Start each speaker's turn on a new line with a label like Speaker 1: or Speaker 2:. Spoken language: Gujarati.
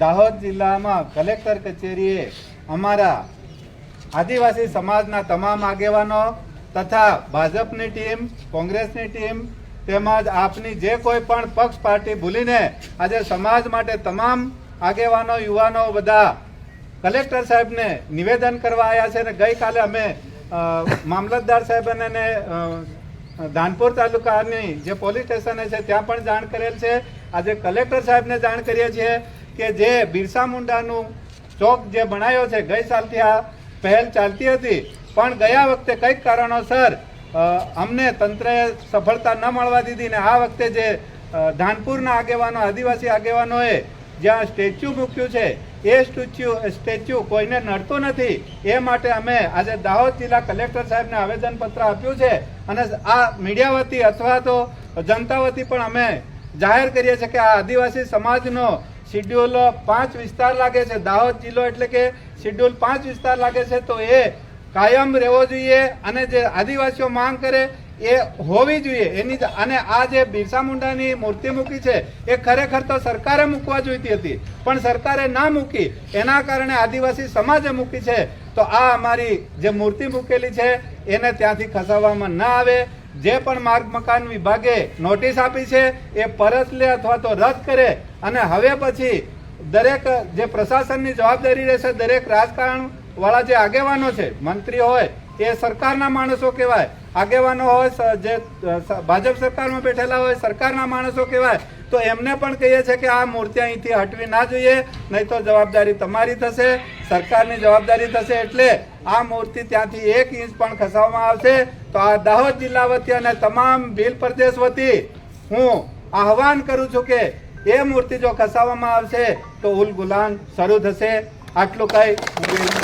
Speaker 1: દાહોદ જિલ્લામાં કલેક્ટર કચેરીએ અમારા આદિવાસી સમાજના તમામ આગેવાનો તથા ભાજપની ટીમ, કોંગ્રેસની ટીમ તેમજ આપની જે કોઈ પણ પક્ષ પાર્ટી ભૂલીને આજે સમાજ માટે તમામ આગેવાનો, યુવાનો બધા કલેક્ટર સાહેબને નિવેદન કરવા આવ્યા છે અને ગઈકાલે અમે મામલતદાર સાહેબ અને ધાનપુર તાલુકાની જે પોલીસ સ્ટેશન છે ત્યાં પણ જાણ કરેલ છે. આજે કલેક્ટર સાહેબને જાણ કરીએ છીએ. કે જે બિરસા મુંડાનું ચોક જે બનાવ્યો છે, ગઈ સાલથી આ પહેલ ચાલતી હતી, પણ ગયા વખતે કંઈક કારણોસર અમને તંત્રએ સફળતા ન મળવા દીધી ને આ વખતે જે ધાનપુરના આગેવાનો, આદિવાસી આગેવાનોએ જ્યાં સ્ટેચ્યુ મૂક્યું છે, એ સ્ટેચ્યુ સ્ટેચ્યુ કોઈને નડતું નથી, એ માટે અમે આજે દાહોદ જિલ્લા કલેક્ટર સાહેબને આવેદનપત્ર આપ્યું છે અને આ મીડિયા વતી અથવા તો જનતા વતી પણ અમે જાહેર કરીએ છીએ કે આ આદિવાસી સમાજનો શિડ્યુલ પાંચ વિસ્તાર લાગે છે. દાહોદ જિલ્લો એટલે કે શિડ્યુલ પાંચ વિસ્તાર લાગે છે, તો એ કાયમ રહેવો જોઈએ અને જે આદિવાસીઓ માંગ કરે એ હોવી જોઈએ. એની અને આ જે બિરસા મુંડાની મૂર્તિ મૂકી છે, એ ખરેખર તો સરકારે મૂકવા જોઈતી હતી. પણ સરકારે ના મૂકી. એના કારણે આદિવાસી સમાજે મૂકી છે. તો આ અમારી જે મૂર્તિ મૂકેલી છે, એને ત્યાંથી ખસાવવામાં ના આવે. જે પણ માર્ગ મકાન વિભાગે નોટિસ આપી છે, એ પરત લે અથવા તો રદ કરે. અને હવે પછી દરેક જે પ્રશાસનની જવાબદારી રહેશે, દરેક રાજકારણ વાળા જે આગેવાનો છે, મંત્રી હોય, એ સરકારના માણસો કહેવાય. આગેવાનો હોય જે ભાજપ સરકારમાં બેઠેલા હોય, સરકારના માણસો કહેવાય. તો એમને પણ કહીએ છે કે આ મૂર્તિ અહીંથી હટવી ના જોઈએ નહીં તો જવાબદારી તમારી થશે. સરકારની જવાબદારી થશે એટલે આ મૂર્તિ ત્યાંથી એક ઇંચ પણ ખસાવવામાં આવશે. તો આ દાહોદ જિલ્લા વતી અને તમામ ભીલ પ્રદેશ વતી હું આહવાન કરું છું કે એ મૂર્તિ જો ખસાવવામાં આવશે તો ઉલ ગુલાન શરૂ થશે. આટલું કઈ હું